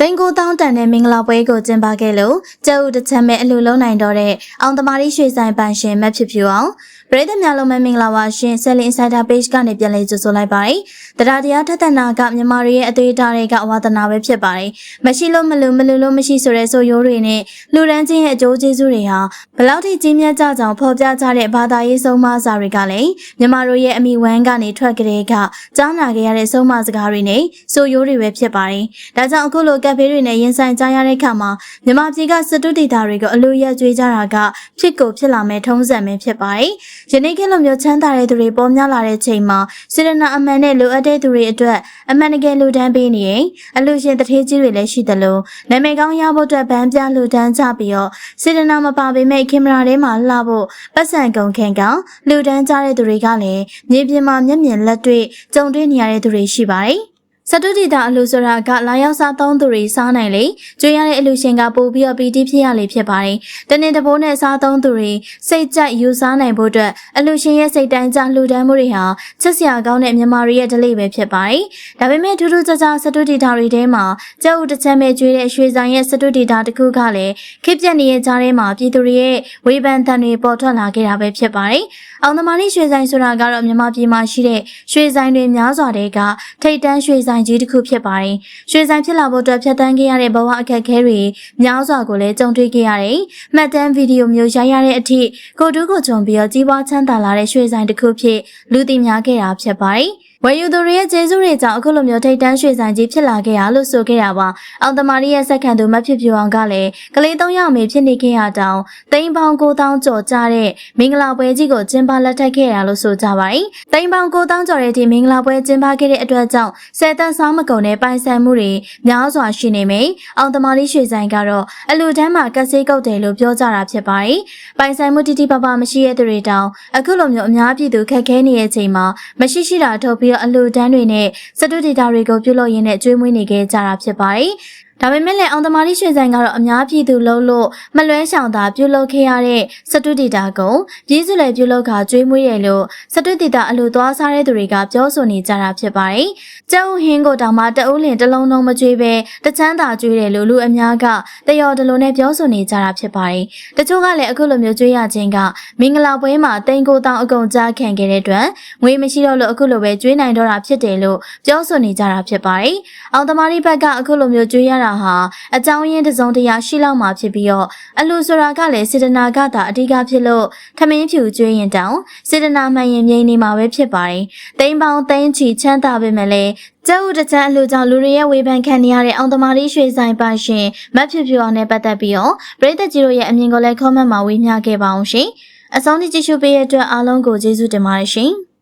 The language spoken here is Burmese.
တိန်ကိုတောင်းတန်တဲ့မင်္ဂလာပွဲကိုကျင်းပခဲ့လို့ကျုပ်တစ်ချက်မဲ့အလူလုံးနိုင်တော့တဲ့အောင်သမားလေးရွှေဆိုင်ပန်ရှင်မက်ဖြစ်ဖြူအောင်ပရိသတ်များလုံးမဲ့မင်္ဂလာပါရှင် Selling Insider Page ကနေပြန်လည်ကြိုဆိုလိုက်ပါတယ်။တရားတရားထက်သနာကမြန်မာတွေရဲ့အသွေးထားတွေကဝါသနာပဲဖြစ်ပါတယ်။မရှိလို့မလူမလူလို့မရှိဆိုတဲ့ဆိုရိုးတွေနဲ့လူရန်ချင်းရဲ့အကျိုးကျေးဇူးတွေဟာဘလောက်ထိကြီးမြတ်ကြကြောင်ဖော်ပြကြတဲ့ဘာသာရေးဆုံးမစာတွေကလည်းမြန်မာတို့ရဲ့အမိဝမ်းကနေထွက်ကြတဲ့ကကြားနာခဲ့ရတဲ့ဆုံးမစကားတွေနဲ့ဆိုရိုးတွေပဲဖြစ်ပါတယ်။ဒါကြောင့်အခုလိုကက်ဖေးတွေနဲ့ရင်ဆိုင်ကြရတဲ့အခါမှာမြန်မာပြည်ကစတုဒေတာတွေကိုအလိုရက်ကြွေးကြတာကဖြစ်ကိုဖြစ်လာမဲ့ထုံးစံပဲဖြစ်ပါတယ်။ယနေ့ခေတ်လိုမျိုးချမ်းသာတဲ့သူတွေပေါ်များလာတဲ့ချိန်မှာစေရနာအမှန်နဲ့လိုအပ်တဲ့သူတွေအတွက်အမှန်တကယ်လူတန်းပေးနေရင်အလူရှင်တထေးကြီးတွေလည်းရှိသလိုနာမည်ကောင်းရဖို့အတွက်ဗန်းပြလူတန်းကြပြီးတော့စေရနာမပါပေမဲ့ကင်မရာထဲမှာလှဖို့ပတ်စံကုန်ခင်ကလူတန်းကြတဲ့သူတွေကလည်းမြေပြင်မှာမျက်မြင်လက်တွေ့ကြုံတွေ့နေရတဲ့သူတွေရှိပါတယ်။ စတုဒီတာအလူဆိုတာကလာရောက်စားသုံးသူတွေစားနိုင်လေကျွေးရတဲ့အလူရှင်ကပို့ပြီးတော့ပီတိဖြစ်ရလေဖြစ်ပါတယ်။တနေ့တပိုးနဲ့စားသုံးသူတွေစိတ်ကြိုက်ယူစားနိုင်ဖို့အတွက်အလူရှင်ရဲ့စိတ်တိုင်းကြလှူဒန်းမှုတွေဟာချက်စရာကောင်းတဲ့မြန်မာတွေရဲ့ဒလိပဲဖြစ်ပါတယ်။ဒါပေမဲ့ထူးထူးခြားခြားစတုဒီတာတွေထဲမှာကျုပ်တစ်ချက်မဲ့ကျွေးတဲ့ရွှေဆိုင်ရဲ့စတုဒီတာတစ်ခုကလည်းခေပြက်နေတဲ့ကြားထဲမှာပြည်သူတွေရဲ့ဝေဖန်သံတွေပေါ်ထွက်လာခဲ့တာပဲဖြစ်ပါတယ်။အောင်သမားလေးရွှေဆိုင်ဆိုတာကတော့မြန်မာပြည်မှာရှိတဲ့ရွှေဆိုင်တွေများစွာတဲ့ကထိတ်တန်းရွှေဆိုင်ကြီးတစ်ခုဖြစ်ပါတယ်။ရွှေဆိုင်ဖြစ်လာဖို့အတွက်ဖြတ်တန်းခဲ့ရတဲ့ဘဝအခက်အခဲတွေများစွာကိုလည်းကြုံတွေ့ခဲ့ရတယ်။မှတ်တမ်းဗီဒီယိုမျိုးရိုက်ရတဲ့အထိကိုတူးကိုကြုံပြီးတော့ကြီးပွားချမ်းသာလာတဲ့ရွှေဆိုင်တစ်ခုဖြစ်လူသိများခဲ့တာဖြစ်ပါတယ်။ ဝယ်ယူသူတွေရဲ့ကျေးဇူးတွေကြောင့်အခုလိုမျိုးထိတ်တန်းရွှေဆိုင်ကြီးဖြစ်လာခဲ့ရလို့ဆိုခဲ့တာပါ။အောင်တမာရီရဲ့စက္ကန့်သူမဖြစ်ပြအောင်ကလည်းကလေး၃ယောက်မေဖြစ်နေခဲ့ရတောင်တိမ်ပေါင်၉တောင်းကျော်ကြတဲ့မင်္ဂလာပွဲကြီးကိုကျင်းပလက်ထပ်ခဲ့ရလို့ဆိုကြပါတယ်။တိမ်ပေါင်၉တောင်းကျော်တဲ့ဒီမင်္ဂလာပွဲကျင်းပခဲ့တဲ့အတွက်ကြောင့်ဆယ်တန်းဆောင်မကုန်တဲ့ပိုင်ဆိုင်မှုတွေများစွာရှိနေမယ်။အောင်တမာရီရွှေဆိုင်ကတော့အလူတန်းမှာကက်ဆေးကုတ်တယ်လို့ပြောကြတာဖြစ်ပါတယ်။ပိုင်ဆိုင်မှုတိတိပပမရှိတဲ့သူတွေတောင်အခုလိုမျိုးအများပြည်သူခက်ခဲနေတဲ့အချိန်မှာမရှိရှိတာထုတ်ပြီးတော့အလူတန်းတွေနဲ့စတုဒေတာတွေကိုပြုလုပ်ရင်းနဲ့ကျွေးမွေးနေခဲ့ကြတာဖြစ်ပါတယ်။ ဒါပေမဲ့လည်းအောင်သမားလေးရွှေဆိုင်ကတော့အများပြည်သူလုံးလို့မလွဲရှောင်သာပြုလုပ်ခဲ့ရတဲ့စတုဒေတာကိုပြည်စုလည်းပြုလုပ်ခါကျွေးမွေးတယ်လို့စတုဒေတာအလိုသွားစားတဲ့သူတွေကပြောဆိုနေကြတာဖြစ်ပါတယ်။ကျောင်းဟင်းကိုတောင်မှတအုပ်လင်တစ်လုံးလုံးမကျွေးပဲတချမ်းသာကျွေးတယ်လို့လူအများကတယောတလုံးနဲ့ပြောဆိုနေကြတာဖြစ်ပါတယ်။တချို့ကလည်းအခုလိုမျိုးကျွေးရခြင်းကမင်္ဂလာပွဲမှာတိန်ကိုတောင်အကုန်ကြားခံခဲ့တဲ့အတွက်ငွေမရှိတော့လို့အခုလိုပဲကျွေးနိုင်တော့တာဖြစ်တယ်လို့ပြောဆိုနေကြတာဖြစ်ပါတယ်။အောင်သမားလေးဘက်ကအခုလိုမျိုးကျွေးရတာဟာအကြောင်းရင်းတစ်စုံတစ်ရာရှိလောက်မှာဖြစ်ပြီးတော့အလူဆိုတာကလည်းစေတနာကသာအဓိကဖြစ်လို့ထမင်းဖြူကျွေးရင်တောင်စေတနာမှန်ရင်မြိန်နေမှာပဲဖြစ်ပါတယ်။တိမ်ပေါင်းသိန်းချီချမ်းသာပေမဲ့လည်းကျုပ်တချမ်းအလူကြောင့်လူတွေရဲ့ဝေဖန်ခံနေရတဲ့အောင်သမားလေးရွှေဆိုင်ပါရှင်မတ်ဖြူဖြူအောင်နဲ့ပတ်သက်ပြီးတော့ပရိသတ်ကြီးတို့ရဲ့အမြင်ကိုလည်း comment မှာဝေမျှခဲ့ပါအောင်ရှင်။အဆုံးထိကြည့်ရှုပေးတဲ့အတွက်အားလုံးကိုကျေးဇူးတင်ပါတယ်ရှင်။